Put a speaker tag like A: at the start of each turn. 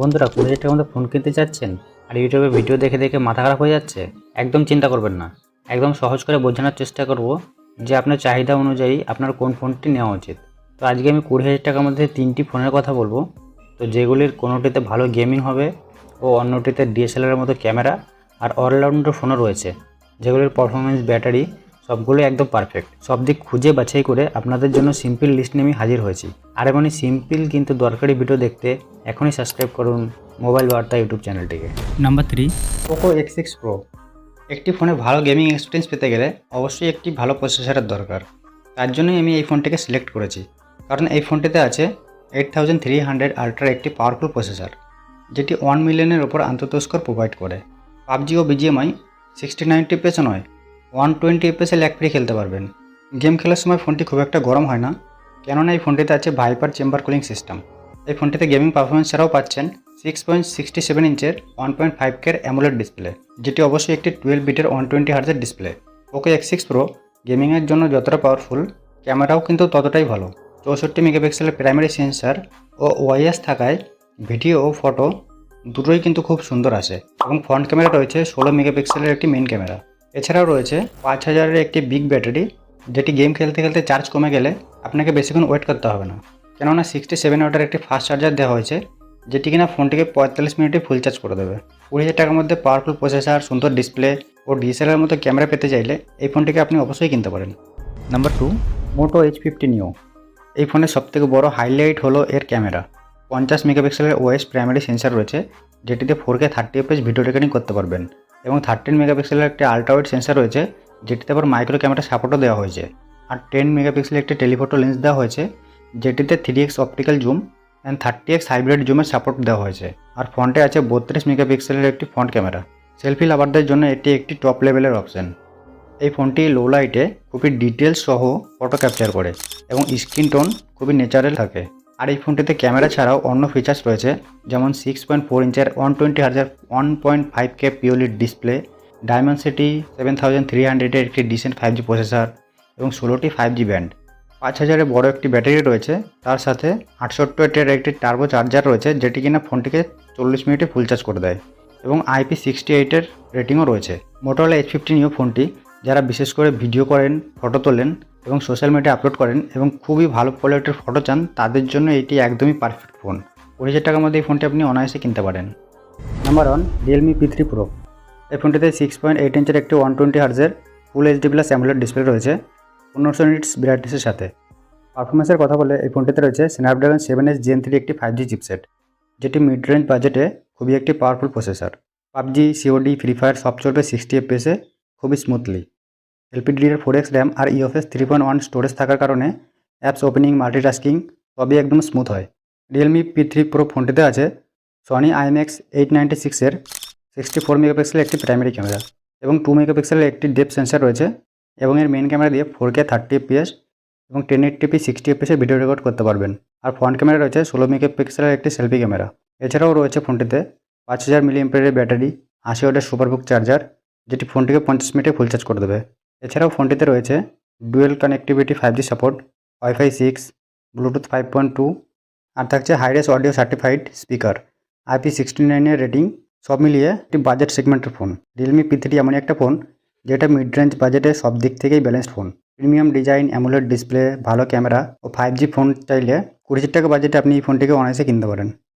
A: বন্ধুরা কুড়ি হাজার টাকার মধ্যে ফোন কিনতে চাচ্ছেন আর ইউটিউবে ভিডিও দেখে দেখে মাথা খারাপ হয়ে যাচ্ছে, একদম চিন্তা করবেন না। একদম সহজ করে বোঝানোর চেষ্টা করব যে আপনার চাহিদা অনুযায়ী আপনার কোন ফোনটি নেওয়া উচিত। তো আজকে আমি কুড়ি হাজার টাকার মধ্যে তিনটি ফোনের কথা বলব। তো যেগুলির কোনোটিতে ভালো গেমিং হবে ও অন্যটিতে ডিএসএলআরের মতো ক্যামেরা আর অলরাউন্ডার ফোনও রয়েছে, যেগুলির পারফরমেন্স ব্যাটারি সবগুলো একদম পারফেক্ট সব দিক খুঁজে বাছাই করে আপনাদের জন্য সিম্পল লিস্ট নিয়ে আমি হাজির হয়েছি। আর এমনই সিম্পল কিন্তু দরকারি ভিডিও দেখতে এখনই সাবস্ক্রাইব করুন মোবাইল বার্তা ইউটিউব চ্যানেলটিকে।
B: Number three
A: Poco X six pro একটি ফোনে ভালো গেমিং এক্সপিরিয়েন্স পেতে গেলে অবশ্যই একটি ভালো প্রসেসরের দরকার। তার জন্যই আমি এই ফোনটিকে সিলেক্ট করেছি। কারণ এই ফোনটিতে আছে এইট থাউজেন্ড থ্রি হান্ড্রেড আলট্রার একটি পাওয়ারফুল প্রসেসর যেটি ওয়ান মিলিয়নের ওপর আন্তঃস্কোর প্রোভাইড করে। পাবজি ও বিজিএমআই সিক্সটি নাইনটি এপিএসও নয়। ওয়ান টোয়েন্টি এপিএসে ল্যাক ফ্রি খেলতে পারবেন। গেম খেলার সময় ফোনটি খুব একটা গরম হয় না, কেননা এই ফোনটিতে আছে ভাইপার চেম্বার কুলিং সিস্টেম এই ফোনটিতে গেমিং পারফরমেন্স ছাড়াও পাচ্ছেন সিক্স পয়েন্ট সিক্সটি সেভেন ইঞ্চের ওয়ান পয়েন্ট ফাইভ কের অ্যামোলেড ডিসপ্লে যেটি অবশ্যই একটি টুয়েলভ বিটের one twenty হার্জের display okay X six pro গেমিংয়ের জন্য যতটা পাওয়ারফুল ক্যামেরাও কিন্তু ততটাই ভালো। চৌষট্টি মেগাপিক্সেলের প্রাইমারি সেন্সার ও ওয়াইএস থাকায় ভিডিও ও ফটো দুটোই কিন্তু খুব সুন্দর আসে এবং ফ্রন্ট ক্যামেরা রয়েছে ষোলো মেগাপিক্সেলের একটি মেন ক্যামেরা এছাড়াও রয়েছে পাঁচ হাজারের একটি বিগ ব্যাটারি যেটি গেম খেলতে খেলতে চার্জ কমে গেলে আপনাকে বেশিক্ষণ ওয়েট করতে হবে না। কেননা সিক্সটি সেভেন ওয়াটের একটি ফাস্ট চার্জার দেওয়া হয়েছে, যেটি কিনা ফোনটিকে পঁয়তাল্লিশ মিনিটে ফুল চার্জ করে দেবে। কুড়ি হাজার টাকার মধ্যে পাওয়ারফুল প্রসেসর সুন্দর ডিসপ্লে ও ডিএসএলআর মতো ক্যামেরা পেতে চাইলে এই ফোনটিকে আপনি অবশ্যই কিনতে পারেন।
B: Number two
A: Moto H fifty neo এই ফোনের সবথেকে বড় হাইলাইট হলো এর ক্যামেরা পঞ্চাশ মেগাপিক্সেলের ওএস প্রাইমারি সেন্সার রয়েছে, যেটিতে four K thirty FS video recording করতে পারবেন। এবং থার্টিন মেগাপিক্সেলের একটি আলট্রাওয়েড সেন্সার রয়েছে, যেটিতে আবার মাইক্রো ক্যামেরা সাপোর্টও দেওয়া হয়েছে। আর টেন মেগাপিক্সেলের একটি টেলিফোটো লেন্স দেওয়া হয়েছে, যেটিতে three X optical zoom and thirty X hybrid জুমের support দেওয়া হয়েছে। আর ফ্রন্টে আছে বত্রিশ মেগাপিক্সেলের একটি ফ্রন্ট ক্যামেরা সেলফি লাভারদের জন্য এটি একটি টপ লেভেলের অপশন এই ফোনটি লো লাইটে খুবই ডিটেলস সহ ফটো ক্যাপচার করে এবং স্ক্রিন টোন খুবই ন্যাচারাল থাকে। আর এই ফোনটিতে ক্যামেরা ছাড়াও অন্য ফিচার্স রয়েছে, যেমন সিক্স পয়েন্ট ফোর ইঞ্চের ওয়ান টোয়েন্টি হাজার one point five K pOLED display Dimensity seven thousand three হান্ড্রেডের একটি ডিসেন্ট ফাইভ জি প্রসেসর এবং ষোলোটি ফাইভ জি ব্যান্ড পাঁচ হাজারের বড় একটি ব্যাটারি রয়েছে, তার সাথে আটষট্টি ওয়াটের একটি টার্বো চার্জার রয়েছে, যেটি কিনা ফোনটিকে চল্লিশ মিনিটে ফুল চার্জ করে দেয়। এবং আইপি সিক্সটি এইটের রেটিংও রয়েছে। মোটোরোলা এইচ ফিফটি নিউ ফোনটি যারা বিশেষ করে ভিডিও করেন, ফটো তোলেন এবং সোশ্যাল মিডিয়া আপলোড করেন এবং খুবই ভালো কোয়ালিটির ফটো চান, তাদের জন্য এটি একদমই পারফেক্ট ফোন কুড়ি হাজার টাকার মধ্যে এই ফোনটি আপনি অনায়াসে কিনতে পারেন। Number one Realme P three pro এই ফোনটিতে সিক্স পয়েন্ট এইট ইঞ্চের একটি one twenty হার্জের full HD plus AMOLED display রয়েছে, পনেরোশো নিটস ব্রাইটনেসের সাথে। পারফরমেন্সের কথা বলে এই ফোনটিতে রয়েছে Snapdragon seven S Gen three একটি ফাইভ জি চিপসেট যেটি মিড রেঞ্জ বাজেটে খুবই একটি powerful processor PUBG COD free fire সব চলবে সিক্সটি এফপিএসে খুবই smoothly LPDDR four X RAM আর UFS three point one storage থাকার কারণে অ্যাপস ওপেনিং মাল্টিটাস্কিং সবই একদম স্মুথ হয়। রিয়েলমি পি থ্রি প্রো ফোনটিতে আছে। সনি আইএমএক্স এইট নাইনটি সিক্সের সিক্সটি ফোর মেগাপিক্সেলের একটি প্রাইমারি ক্যামেরা এবং টু মেগাপিক্সেলের একটি ডেপ সেন্সার রয়েছে এবং এর মেন ক্যামেরা দিয়ে ফোর কে থার্টি এফপিএস এবং টেন এইটটিপি সিক্সটি এফপিএসে ভিডিও রেকর্ড করতে পারবেন। আর ফ্রন্ট ক্যামেরা রয়েছে ষোলো মেগাপিক্সেলের একটি সেলফি ক্যামেরা এছাড়াও রয়েছে ফোনটিতে পাঁচ হাজার মিলি এম্পিয়ারের ব্যাটারি আশি ওয়াটের সুপারবুক চার্জার যেটি ফোনটিকে পঞ্চাশ মিনিটে ফুল চার্জ করে দেবে। এছাড়াও ফোনটিতে রয়েছে dual connectivity five G support WiFi six Bluetooth five point two আর থাকছে hi res audio certified speaker IP sixty নাইনের রেটিং সব মিলিয়ে একটি বাজেট সেগমেন্টের ফোন রিয়েলমি পি থ্রি এমন একটা ফোন যেটা মিড রেঞ্জ বাজেটে সব দিক থেকেই balanced phone premium design AMOLED display ভালো ক্যামেরা ও ফাইভ জি ফোন চাইলে কুড়ি হাজার টাকা বাজেটে আপনি এই ফোনটিকে অনায়াসে কিনতে পারেন।